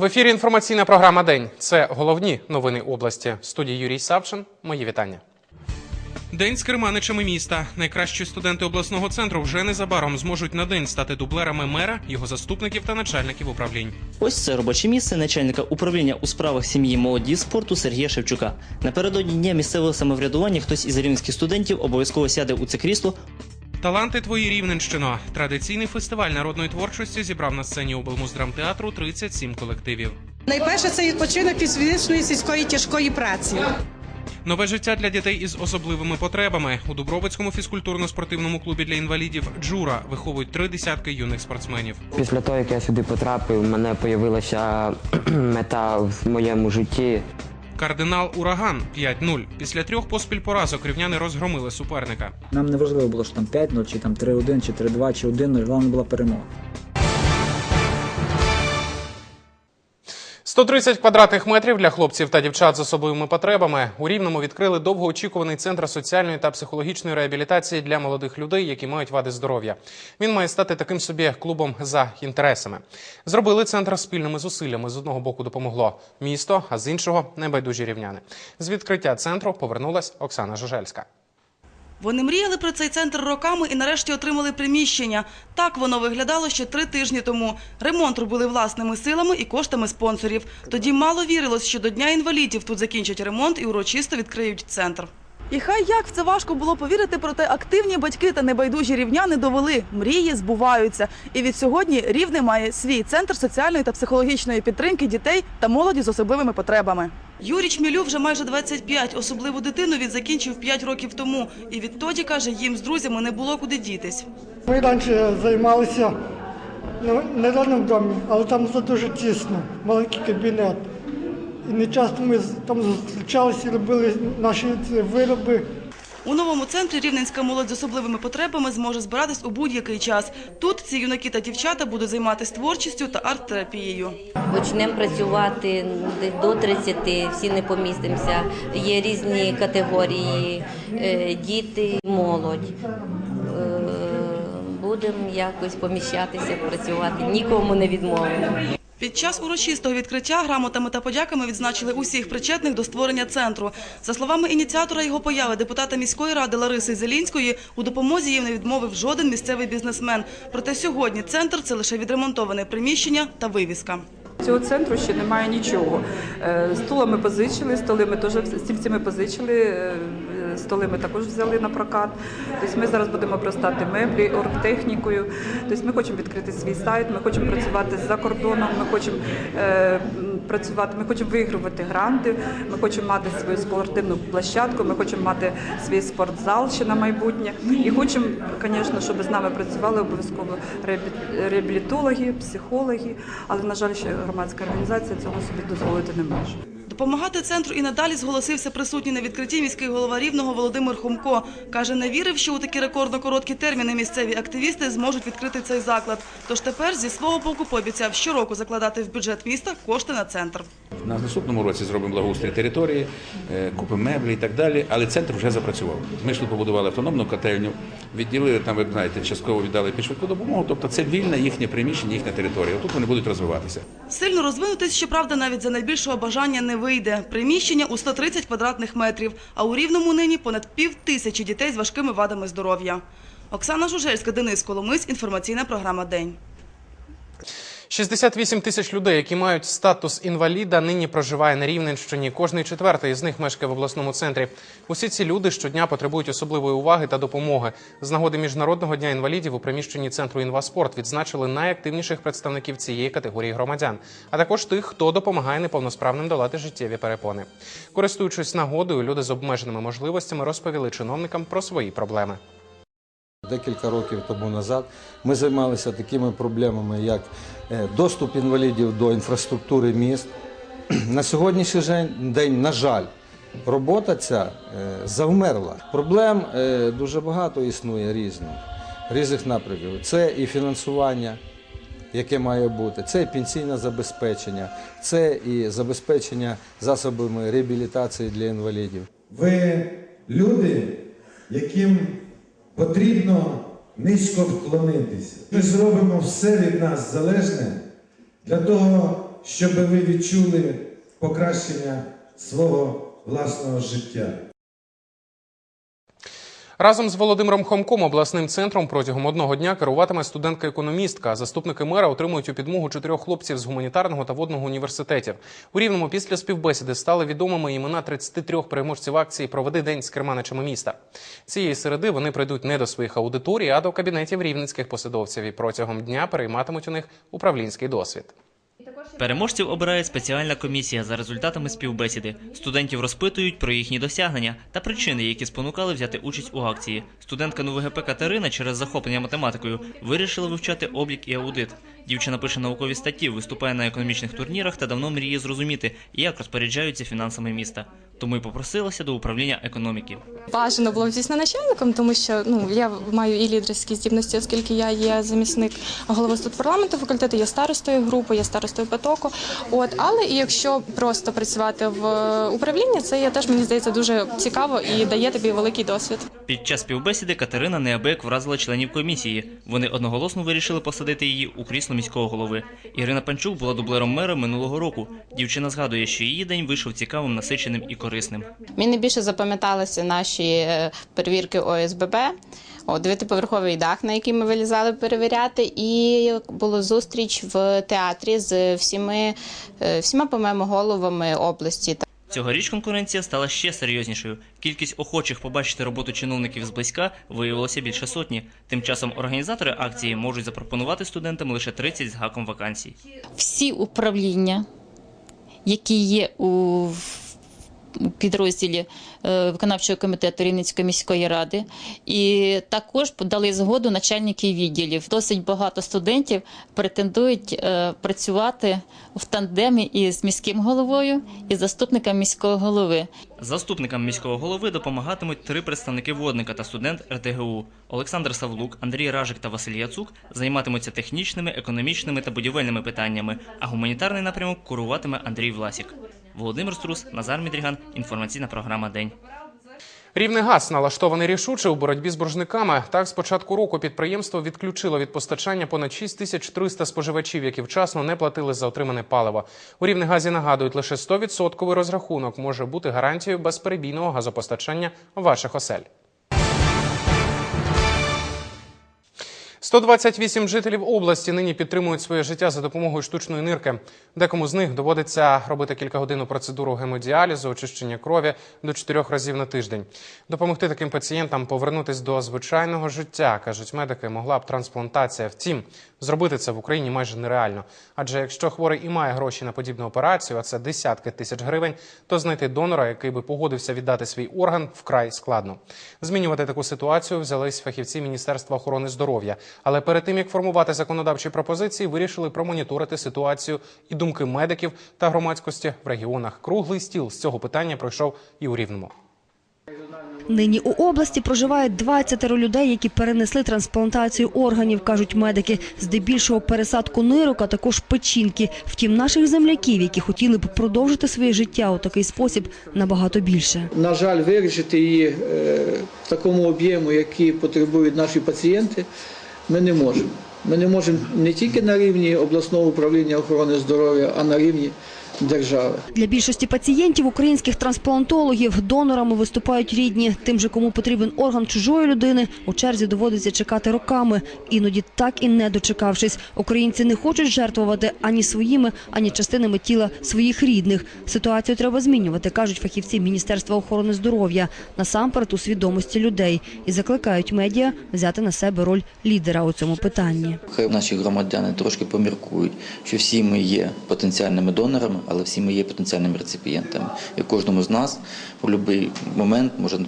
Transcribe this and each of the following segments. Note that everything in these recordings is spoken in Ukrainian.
В ефірі інформаційна програма День. Це головні новини області. В студії Юрій Савчин. Мої вітання. День з керманичами міста. Найкращі студенти обласного центру вже незабаром зможуть на день стати дублерами мера, його заступників та начальників управлінь. Ось це робоче місце начальника управління у справах сім'ї, молоді і спорту Сергія Шевчука. Напередодні дня місцевого самоврядування хтось із рівненських студентів обов'язково сяде у це крісло. Таланти твої Рівненщино. Традиційний фестиваль народної творчості зібрав на сцені облмуздрамтеатру 37 колективів. Найперше це відпочинок від фізичної сільської тяжкої праці. Нове життя для дітей із особливими потребами у Дубровицькому фізкультурно-спортивному клубі для інвалідів Джура виховують три десятки юних спортсменів. Після того, як я сюди потрапив, у мене з'явилася мета в моєму житті. Кардинал Ураган 5-0. Після трьох поспіль поразок рівняни розгромили суперника. Нам не важливо було, що там 5-0, чи там 3-1, чи 3-2, чи 1-0, головне була перемога. 130 квадратних метрів для хлопців та дівчат з особливими потребами. У Рівному відкрили довгоочікуваний центр соціальної та психологічної реабілітації для молодих людей, які мають вади здоров'я. Він має стати таким собі клубом за інтересами. Зробили центр спільними зусиллями. З одного боку допомогло місто, а з іншого небайдужі рівняни. З відкриття центру повернулась Оксана Жужельська. Вони мріяли про цей центр роками і нарешті отримали приміщення. Так воно виглядало ще три тижні тому. Ремонт робили власними силами і коштами спонсорів. Тоді мало вірилось, що до Дня інвалідів тут закінчать ремонт і урочисто відкриють центр. І хай як в це важко було повірити, проте активні батьки та небайдужі рівняни довели. Мрії збуваються. І від сьогодні Рівне має свій центр соціальної та психологічної підтримки дітей та молоді з особливими потребами. Юрій Чмілю вже майже 25. Особливу дитину він закінчив 5 років тому. І відтоді, каже, їм з друзями не було куди дітись. Ми раніше займалися не родному домі, але там все дуже тісно, маленький кабінет. І не часто ми там зустрічалися і робили наші вироби. У новому центрі рівненська молодь з особливими потребами зможе збиратись у будь-який час. Тут ці юнаки та дівчата будуть займатися творчістю та арт-терапією. Почнемо працювати до 30, всі не помістимося. Є різні категорії, е, діти, молодь. Е, Будемо якось поміщатися, працювати, нікому не відмовимо. Під час урочистого відкриття грамотами та подяками відзначили усіх причетних до створення центру. За словами ініціатора його появи, депутата міської ради Лариси Зелінської, у допомозі їм не відмовив жоден місцевий бізнесмен. Проте сьогодні центр це лише відремонтоване приміщення та вивіска. Цього центру ще немає нічого. Е, Стула ми позичили, столи ми теж стільці ми позичили, е, столи ми також взяли на прокат. Тобто ми зараз будемо простати меблі, оргтехнікою. Тобто ми хочемо відкрити свій сайт, ми хочемо працювати за кордоном, ми хочемо е, працювати, ми хочемо вигравати гранти, ми хочемо мати свою спортивну площадку, ми хочемо мати свій спортзал ще на майбутнє. І хочемо, звісно, щоб з нами працювали обов'язково реабі- реабілітологи, психологи, але, на жаль, ще громадська організація цього собі дозволити не може. Допомагати центру і надалі зголосився присутній на відкритті міський голова Рівного Володимир Хомко. Каже, не вірив, що у такі рекордно короткі терміни місцеві активісти зможуть відкрити цей заклад. Тож тепер зі свого боку пообіцяв щороку закладати в бюджет міста кошти на центр. На наступному році зробимо благоустрій території, е, купимо меблі і так далі. Але центр вже запрацював. Ми ж тут побудували автономну котельню, відділили там, ви знаєте, частково віддали під швидку допомогу. Тобто це вільне їхнє приміщення, їхня територія. Тут вони будуть розвиватися. Сильно розвинутись, щоправда, навіть за найбільшого бажання не вийде. Приміщення у 130 квадратних метрів, а у Рівному нині понад пів тисячі дітей з важкими вадами здоров'я. Оксана Жужельська, Денис Коломис, інформаційна програма День. 68 тисяч людей, які мають статус інваліда, нині проживає на Рівненщині. Кожний четвертий з них мешкає в обласному центрі. Усі ці люди щодня потребують особливої уваги та допомоги. З нагоди міжнародного дня інвалідів у приміщенні центру інваспорт відзначили найактивніших представників цієї категорії громадян, а також тих, хто допомагає неповносправним долати життєві перепони. Користуючись нагодою, люди з обмеженими можливостями розповіли чиновникам про свої проблеми. Декілька років тому назад ми займалися такими проблемами, як е, доступ інвалідів до інфраструктури міст. На сьогоднішній день, на жаль, робота ця е, завмерла. Проблем е, дуже багато існує різних, різних напрямків. Це і фінансування, яке має бути, це і пенсійне забезпечення, це і забезпечення засобами реабілітації для інвалідів. Ви люди, яким потрібно низько вклонитися. Ми зробимо все від нас залежне для того, щоб ви відчули покращення свого власного життя. Разом з Володимиром Хомком обласним центром протягом одного дня керуватиме студентка-економістка. Заступники мера отримують у підмогу чотирьох хлопців з гуманітарного та водного університетів. У рівному після співбесіди стали відомими імена 33 переможців акції Проведи день з керманичами міста. Цієї середи вони прийдуть не до своїх аудиторій, а до кабінетів рівненських посадовців і протягом дня перейматимуть у них управлінський досвід. Переможців обирає спеціальна комісія за результатами співбесіди. Студентів розпитують про їхні досягнення та причини, які спонукали взяти участь у акції. Студентка НУВГП Катерина через захоплення математикою вирішила вивчати облік і аудит. Дівчина пише наукові статті, виступає на економічних турнірах та давно мріє зрозуміти, як розпоряджаються фінансами міста. Тому й попросилася до управління економіки. Бажано було, звісно, начальником, тому що ну я маю і лідерські здібності, оскільки я є замісник голови парламенту факультету, я старостою групи, я старостою потоку. От, але і якщо просто працювати в управлінні, це є теж мені здається дуже цікаво і дає тобі великий досвід. Під час співбесіди Катерина неабияк вразила членів комісії. Вони одноголосно вирішили посадити її у крісло міського голови. Ірина Панчук була дублером мера минулого року. Дівчина згадує, що її день вийшов цікавим, насиченим і корисним. Мені найбільше запам'яталися наші е, перевірки ОСББ. О, дев'ятиповерховий дах, на який ми вилізали перевіряти, і була зустріч в театрі з всіми, е, всіма, по-моєму, головами області. Цьогоріч конкуренція стала ще серйознішою. Кількість охочих побачити роботу чиновників зблизька виявилося більше сотні. Тим часом організатори акції можуть запропонувати студентам лише 30 з гаком вакансій. всі управління, які є у підрозділі е, виконавчого комітету Рівненської міської ради, і також подали згоду начальники відділів. Досить багато студентів претендують е, працювати в тандемі із міським головою і заступником міського голови. Заступникам міського голови допомагатимуть три представники водника та студент РТГУ. Олександр Савлук, Андрій Ражик та Василь Яцук займатимуться технічними, економічними та будівельними питаннями, а гуманітарний напрямок куруватиме Андрій Власік. Володимир Струс, Назар Мідріган. Інформаційна програма День. Рівний газ налаштований рішуче у боротьбі з боржниками. Так, з початку року підприємство відключило від постачання понад 6300 споживачів, які вчасно не платили за отримане паливо. У Рівнегазі нагадують, лише 100% розрахунок може бути гарантією безперебійного газопостачання ваших осель. 128 жителів області нині підтримують своє життя за допомогою штучної нирки. Декому з них доводиться робити кількагодинну процедуру гемодіалізу, очищення крові до чотирьох разів на тиждень. Допомогти таким пацієнтам повернутись до звичайного життя, кажуть медики, могла б трансплантація. Втім, зробити це в Україні майже нереально. Адже якщо хворий і має гроші на подібну операцію, а це десятки тисяч гривень, то знайти донора, який би погодився віддати свій орган, вкрай складно. Змінювати таку ситуацію взялись фахівці Міністерства охорони здоров'я. Але перед тим як формувати законодавчі пропозиції, вирішили промоніторити ситуацію і думки медиків та громадськості в регіонах. Круглий стіл з цього питання пройшов і у рівному. Нині у області проживає 20 людей, які перенесли трансплантацію органів, кажуть медики. Здебільшого пересадку нирок, а також печінки. Втім, наших земляків, які хотіли б продовжити своє життя у такий спосіб, набагато більше. На жаль, вирішити її е, в такому об'єму, який потребують наші пацієнти, ми не можемо. Ми не можемо не тільки на рівні обласного управління охорони здоров'я, а на рівні держави. Для більшості пацієнтів, українських трансплантологів, донорами виступають рідні. Тим же, кому потрібен орган чужої людини, у черзі доводиться чекати роками. Іноді так і не дочекавшись. Українці не хочуть жертвувати ані своїми, ані частинами тіла своїх рідних. Ситуацію треба змінювати, кажуть фахівці Міністерства охорони здоров'я, насамперед у свідомості людей. І закликають медіа взяти на себе роль лідера у цьому питанні. Хай наші громадяни трошки поміркують, що всі ми є потенціальними донорами, але всі ми є потенціальними реципієнтами. І кожному з нас в будь-який момент може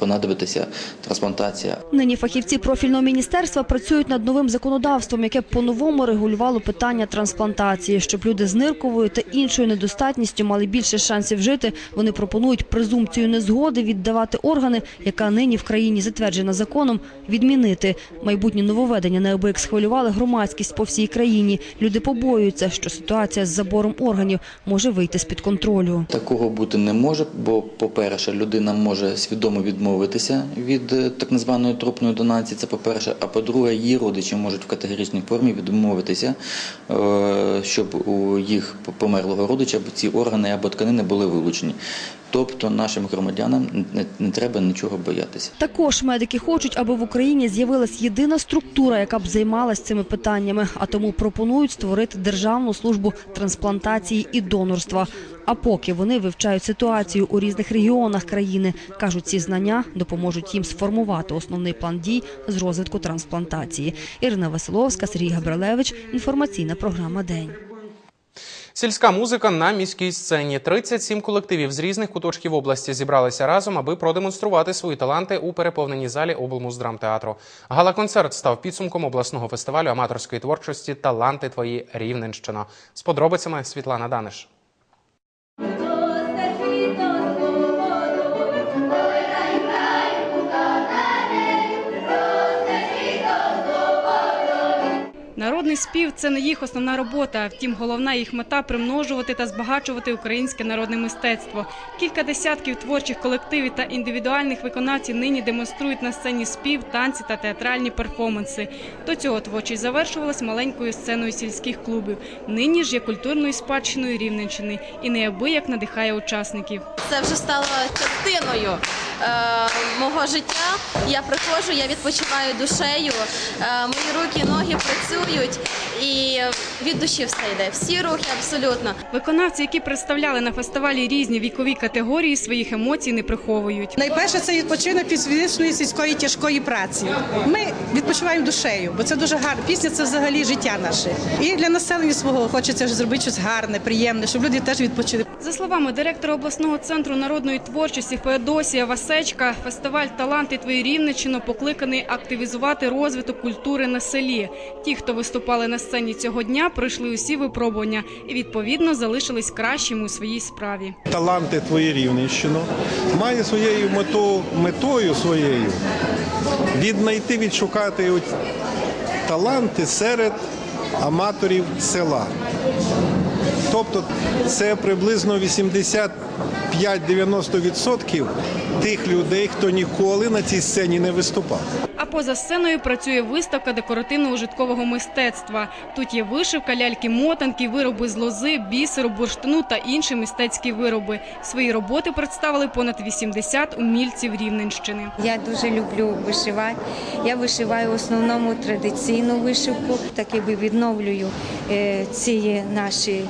понадобитися трансплантація. Нині фахівці профільного міністерства працюють над новим законодавством, яке по-новому регулювало питання трансплантації. Щоб люди з нирковою та іншою недостатністю мали більше шансів жити, вони пропонують презумпцію незгоди віддавати органи, яка нині в країні затверджена законом, відмінити. Майбутні нововведення неабияк схвилювали громадськість по всій країні. Люди побоюються, що ситуація з забором органів може вийти з-під контролю. Такого бути не може, бо, по-перше, людина може свідомо відмовитися відмовитися від е, так званої трупної донації. Це по-перше. А по-друге, її родичі можуть в категоричній формі відмовитися, е, щоб у їх померлого родича ці органи або тканини були вилучені. Тобто нашим громадянам не, треба нічого боятися. Також медики хочуть, аби в Україні з'явилась єдина структура, яка б займалась цими питаннями, а тому пропонують створити державну службу трансплантації і донорства. А поки вони вивчають ситуацію у різних регіонах країни, кажуть, ці знання допоможуть їм сформувати основний план дій з розвитку трансплантації. Ірина Василовська, Сергій Габрилевич. Інформаційна програма День. Сільська музика на міській сцені. 37 колективів з різних куточків області зібралися разом, аби продемонструвати свої таланти у переповненій залі облмуздрамтеатру. Гала-концерт став підсумком обласного фестивалю аматорської творчості Таланти твої Рівненщина. З подробицями Світлана Даниш. Народний спів це не їх основна робота. Втім, головна їх мета примножувати та збагачувати українське народне мистецтво. Кілька десятків творчих колективів та індивідуальних виконавців нині демонструють на сцені спів, танці та театральні перформанси. До цього творчість завершувалась маленькою сценою сільських клубів. Нині ж є культурною спадщиною Рівненщини і неабияк надихає учасників. Це вже стало частиною е, мого життя. Я приходжу, я відпочиваю душею, е, мої руки, ноги працюють і від душі все йде. Всі рухи абсолютно. Виконавці, які представляли на фестивалі різні вікові категорії, своїх емоцій не приховують. Найперше це відпочинок від фізичної сільської тяжкої праці. Ми відпочиваємо душею, бо це дуже гарно. Пісня це взагалі життя наше. І для населення свого хочеться ж зробити щось гарне, приємне, щоб люди теж відпочили. За словами директора обласного центру народної творчості Феодосія Васечка, фестиваль Таланти твої Рівненщина покликаний активізувати розвиток культури на селі. Ті, хто виступали на сцені цього дня, пройшли усі випробування і відповідно залишились кращими у своїй справі. таланти твої Рівненщину має своєю метою, метою своєю віднайти, відшукати таланти серед аматорів села. Тобто це приблизно 85-90% тих людей, хто ніколи на цій сцені не виступав. А поза сценою працює виставка декоративно-ужиткового мистецтва. Тут є вишивка, ляльки-мотанки, вироби з лози, бісеру, бурштину та інші мистецькі вироби. Свої роботи представили понад 80 умільців Рівненщини. Я дуже люблю вишивати. Я вишиваю в основному традиційну вишивку, так якби відновлюю е, ці наші,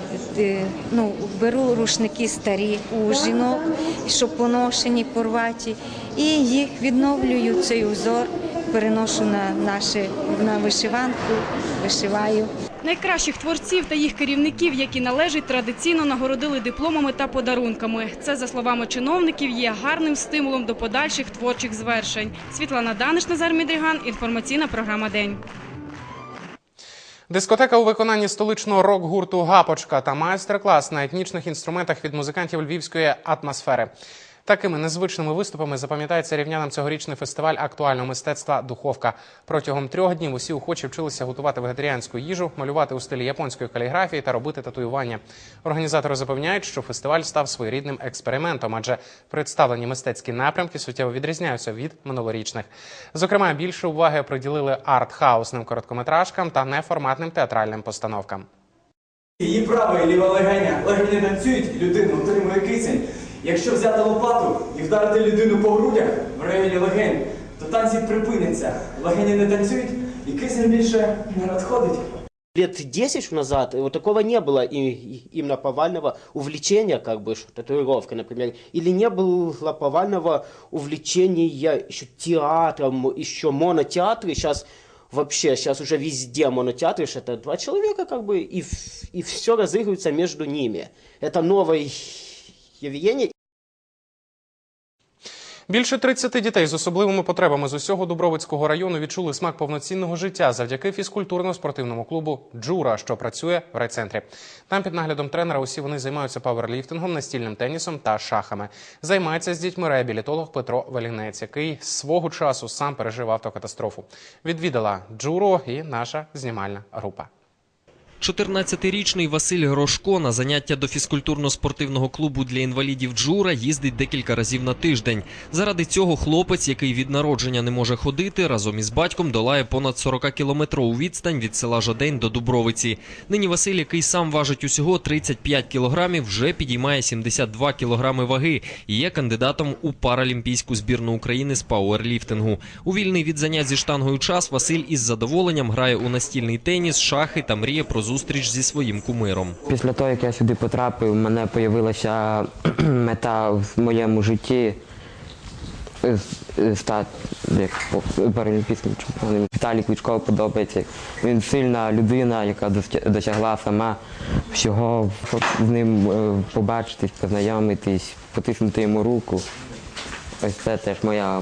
ну, беру рушники старі у жінок, що поношені, порваті, і їх відновлюю цей узор, переношу на наші на вишиванку, вишиваю. Найкращих творців та їх керівників, які належать, традиційно нагородили дипломами та подарунками. Це, за словами чиновників, є гарним стимулом до подальших творчих звершень. Світлана Даниш, Назар Мідріган. Інформаційна програма День. Дискотека у виконанні столичного рок-гурту Гапочка та майстер-клас на етнічних інструментах від музикантів львівської атмосфери. Такими незвичними виступами запам'ятається рівнянам цьогорічний фестиваль актуального мистецтва Духовка. Протягом трьох днів усі охочі вчилися готувати вегетаріанську їжу, малювати у стилі японської каліграфії та робити татуювання. Організатори запевняють, що фестиваль став своєрідним експериментом, адже представлені мистецькі напрямки суттєво відрізняються від минулорічних. Зокрема, більше уваги приділили арт-хаусним короткометражкам та неформатним театральним постановкам. Її права і ліва легеня. Легені танцюють, людина отримує кисень. Якщо взяти лопату і вдарити людину по грудях в районі легень, то танці припиняться. Легені не танцюють, і кисень більше не надходить. Лет 10 назад вот такого не было и, и- именно повального увлечения, как бы, что татуировкой, например, или не было повального увлечения еще театром, еще монотеатры, сейчас вообще, сейчас уже везде монотеатры, что это два человека, как бы, и, в- и все разыгрывается между ними. Это новое явление, Більше 30 дітей з особливими потребами з усього Дубровицького району відчули смак повноцінного життя завдяки фізкультурно-спортивному клубу Джура, що працює в райцентрі. Там під наглядом тренера усі вони займаються паверліфтингом, настільним тенісом та шахами. Займається з дітьми реабілітолог Петро Велінець, який свого часу сам пережив автокатастрофу. Відвідала Джуру і наша знімальна група. 14-річний Василь Грошко на заняття до фізкультурно-спортивного клубу для інвалідів Джура їздить декілька разів на тиждень. Заради цього хлопець, який від народження не може ходити, разом із батьком долає понад 40-кілометрову відстань від села Жодень до Дубровиці. Нині Василь, який сам важить усього 35 кілограмів, вже підіймає 72 кілограми ваги і є кандидатом у паралімпійську збірну України з пауерліфтингу. У вільний від занять зі штангою час Василь із задоволенням грає у настільний теніс, шахи та мріє про зустріч зі своїм кумиром. Після того, як я сюди потрапив, у мене з'явилася мета в моєму житті е, е, стати як паралімпійським чемпіоном. Віталій Кличко подобається. Він сильна людина, яка досягла сама всього. З ним е, побачитись, познайомитись, потиснути йому руку. Ось це теж моя,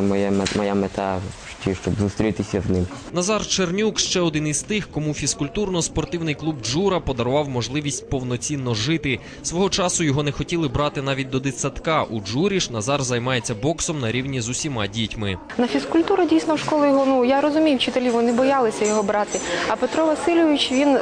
моя, моя мета житті, щоб зустрітися з ним. Назар Чернюк ще один із тих, кому фізкультурно-спортивний клуб Джура подарував можливість повноцінно жити. Свого часу його не хотіли брати навіть до дитсадка. У Джурі ж Назар займається боксом на рівні з усіма дітьми. На фізкультуру дійсно в школу його, ну я розумію, вчителі вони боялися його брати. А Петро Васильович він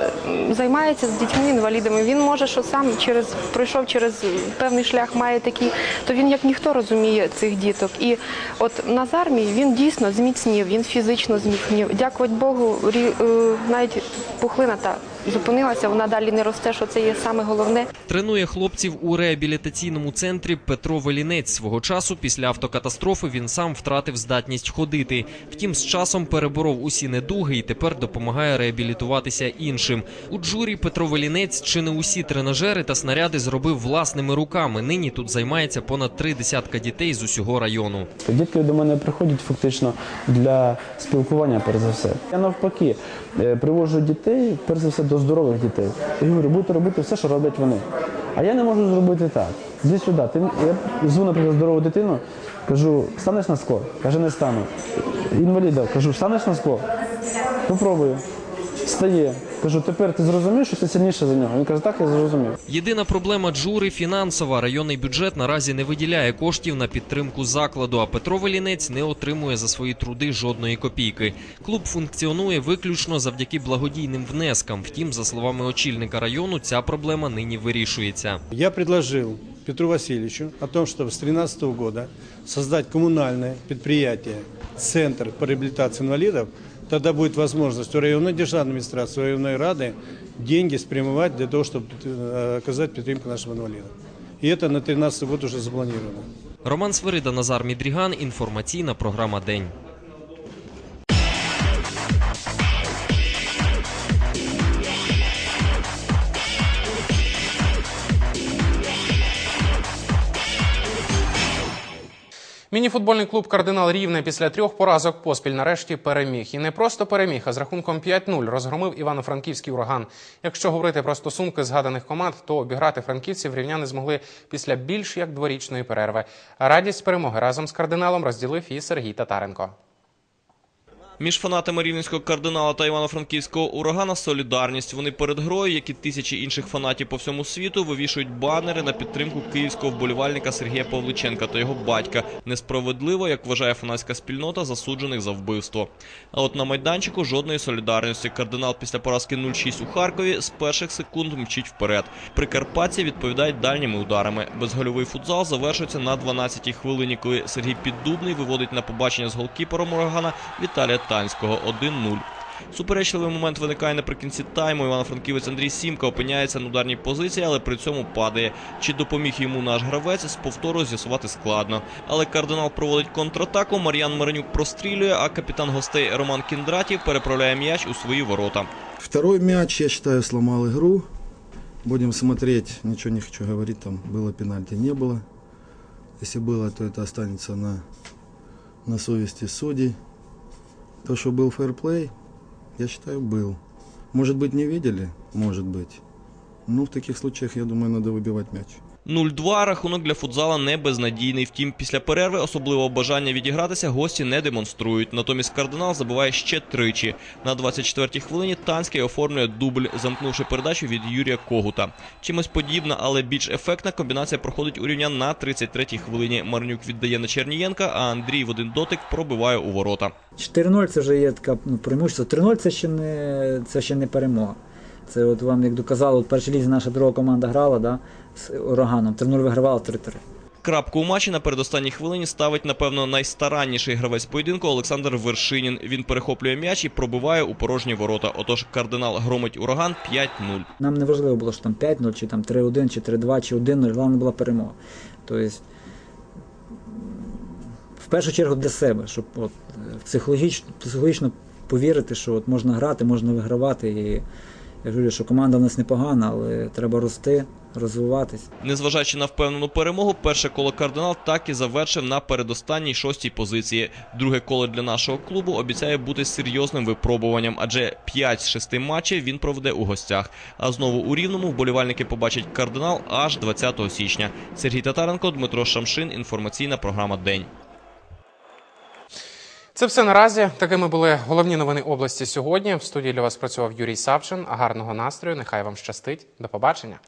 займається з дітьми-інвалідами. Він може, що сам через пройшов через певний шлях, має такі, то він як ніхто розуміє цих діток. І от Назар мій він дійсно зміцнів, він фізично зміцнів. Дякувати Богу, рі- е, навіть пухлина та зупинилася, вона далі не росте, що це є саме головне. Тренує хлопців у реабілітаційному центрі Петро Велінець. Свого часу після автокатастрофи він сам втратив здатність ходити. Втім, з часом переборов усі недуги і тепер допомагає реабілітуватися іншим. У джурі Петро Велінець чи не усі тренажери та снаряди зробив власними руками. Нині тут займається понад три десятка дітей з усього району. Дітки до мене приходять фактично для спілкування, перш за все. Я навпаки е, приводжу дітей, перш за все, до здорових дітей. І говорю, будете робити все, що роблять вони. А я не можу зробити так. Іди сюди. Ти, я зву, наприклад, здорову дитину, кажу, станеш на скло? Каже, не стану. Інваліда, кажу, станеш на скло? Попробую. Встає. Кажу, тепер ти зрозумів, що ти сильніше за нього. Він каже, так, я зрозумів. Єдина проблема джури фінансова. Районний бюджет наразі не виділяє коштів на підтримку закладу, а Петро Велінець не отримує за свої труди жодної копійки. Клуб функціонує виключно завдяки благодійним внескам. Втім, за словами очільника району, ця проблема нині вирішується. Я предложил Петру Васильевичу о том, чтобы с 2013 года создать коммунальное предприятие, центр по реабилитации инвалидов. Тогда будет возможность у районной державной администрации, у районной рады деньги спрямовать для того, чтобы э, оказать поддержку нашим инвалидам. И это на 2013 год уже запланировано. Роман Свирида, Назар Мідріган. Інформаційна програма День. Мініфутбольний клуб Кардинал Рівне після трьох поразок поспіль нарешті переміг. І не просто переміг, а з рахунком 5-0 розгромив івано-франківський ураган. Якщо говорити про стосунки згаданих команд, то обіграти франківців рівняни змогли після більш як дворічної перерви. Радість перемоги разом з кардиналом розділив і Сергій Татаренко. Між фанатами рівненського кардинала та івано-франківського урагана солідарність. Вони перед грою, як і тисячі інших фанатів по всьому світу, вивішують банери на підтримку київського вболівальника Сергія Павличенка та його батька. Несправедливо, як вважає фанатська спільнота, засуджених за вбивство. А от на майданчику жодної солідарності. Кардинал після поразки 0-6 у Харкові з перших секунд мчить вперед. Прикарпатці відповідають дальніми ударами. Безгольовий футзал завершується на 12-й хвилині, коли Сергій Піддубний виводить на побачення з голкіпером урагана Віталія Танського 1-0. Суперечливий момент виникає наприкінці тайму. Івано-Франківець Андрій Сімка опиняється на ударній позиції, але при цьому падає. Чи допоміг йому наш гравець з повтору з'ясувати складно. Але кардинал проводить контратаку. Мар'ян Маринюк прострілює, а капітан гостей Роман Кіндратів переправляє м'яч у свої ворота. Второй мяч, я считаю, сломал игру. Будем смотреть. Ничего не хочу говорить, там было пенальти, не было. Если было, то это останется на, на совести судей. То, что был фэрплей, я считаю, был. Может быть, не видели? Может быть. Ну, в таких случаях, я думаю, надо выбивать мяч. 0-2 рахунок для футзала не безнадійний. Втім, після перерви особливого бажання відігратися гості не демонструють. Натомість кардинал забиває ще тричі. На 24-й хвилині Танський оформлює дубль, замкнувши передачу від Юрія Когута. Чимось подібна, але більш ефектна комбінація проходить у рівня на 33-й хвилині. Марнюк віддає на Чернієнка, а Андрій в один дотик пробиває у ворота. 4-0 це вже є така ну, преимущество. 3-0 це ще не це ще не перемога. Це от вам як доказало, от першій лізі наша друга команда грала да, з ураганом. 3-0 вигравала 3-3. Крапку у матчі на передостанній хвилині ставить, напевно, найстаранніший гравець поєдинку Олександр Вершинін. Він перехоплює м'яч і пробиває у порожні ворота. Отож, кардинал громить ураган 5-0. Нам не важливо було, що там 5-0, чи там 3-1, чи 3-2, чи 1-0. Головне була перемога. Тобто, в першу чергу для себе, щоб от, е, психологічно, психологічно повірити, що от можна грати, можна вигравати. І я говорю, що команда в нас непогана, але треба рости, розвиватись. Незважаючи на впевнену перемогу, перше коло кардинал так і завершив на передостанній шостій позиції. Друге коло для нашого клубу обіцяє бути серйозним випробуванням, адже 5 з 6 матчів він проведе у гостях. А знову у рівному вболівальники побачать кардинал аж 20 січня. Сергій Татаренко, Дмитро Шамшин. Інформаційна програма День. Це все наразі. Такими були головні новини області сьогодні. В студії для вас працював Юрій Савчин. Гарного настрою. Нехай вам щастить. До побачення.